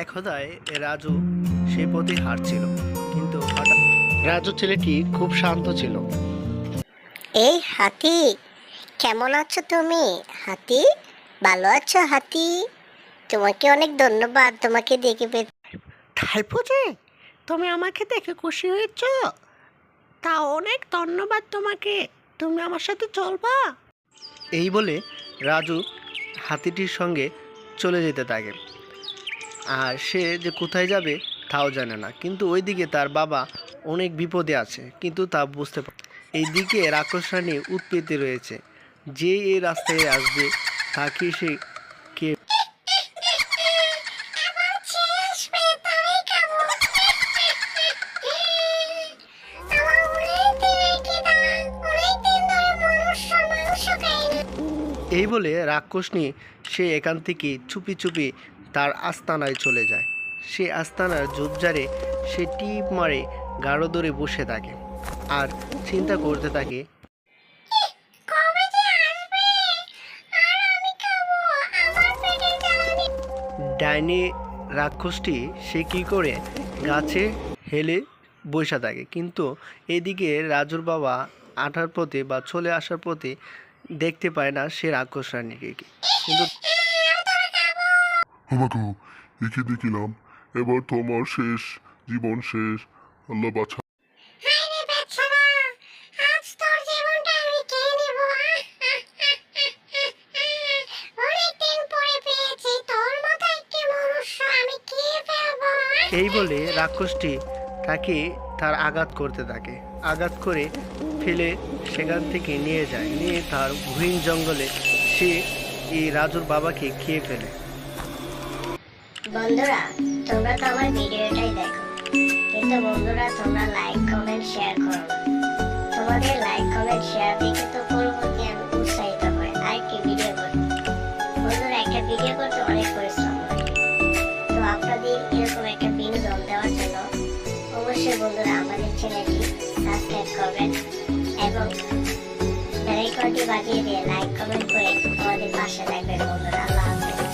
একদায় রাজু সেই পথে হাঁটছিল কিন্তু হঠাৎ রাজু ছেলেটি খুব শান্ত ছিল। এই হাতি কেমন আছো তুমি? হাতি ভালো আছো হাতি? তোমাকে অনেক ধন্যবাদ তোমাকে দেখে পে বুঝি তুমি আমাকে দেখে খুশি হয়েছ? তা অনেক ধন্যবাদ তোমাকে তুমি আমার সাথে চলবা? এই বলে রাজু হাতিটির সঙ্গে চলে যেতে থাকে। আর সে যে কোথায় যাবে তাও জানে না। কিন্তু ওইদিকে তার বাবা অনেক বিপদে আছে, কিন্তু তা বুঝতে পারে এইদিকে রাক্ষসানি উৎপত্তি রয়েছে। যে এই রাস্তায় আসবে, তাকে সে কে এই বলে রাক্ষসনী সে এখান থেকে চুপি চুপি তার আস্তানায় চলে যায়। সে আস্তানার ঝোপঝাড়ে সে টিপ মারে গাঢ় ধরে বসে থাকে আর চিন্তা করতে থাকে ডাইনি রাক্ষসটি সে কী করে গাছে হেলে বসে থাকে। কিন্তু এদিকে রাজুর বাবা আঠার পথে বা চলে আসার পথে দেখতে পায় না সে রাক্ষস রানীকে। কিন্তু আমাকে একে দেখিলাম। এবার তোমার শেষ জীবন শেষ। আল্লাহ বাছা। এই বলে রাক্ষসটি তাকে তার আঘাত করতে থাকে। আঘাত করে ফেলে সেখান থেকে নিয়ে যায়। নিয়ে তার গহীন জঙ্গলে সে এই রাজুর বাবাকে খেয়ে ফেলে। বন্ধুরা, তোমরা তো আমার ভিডিওটাই দেখো। কিন্তু বন্ধুরা, তোমরা লাইক কমেন্ট শেয়ার করো। তোমাদের লাইক কমেন্ট শেয়ার দেখে তো পরবর্তী আমি উৎসাহিত হই আরেকটি ভিডিও করতে বন্ধুরা, একটা ভিডিও করতে অনেক পরিশ্রম হয় তো আপনাদের এরকম একটা বিনোদন দেওয়ার জন্য অবশ্যই বন্ধুরা আমাদের চ্যানেলটি সাবস্ক্রাইব করবেন এবং বেলাইকনটি বাজিয়ে দিয়ে লাইক কমেন্ট করে আমাদের পাশে থাকবেন বন্ধুরা। আল্লাহ।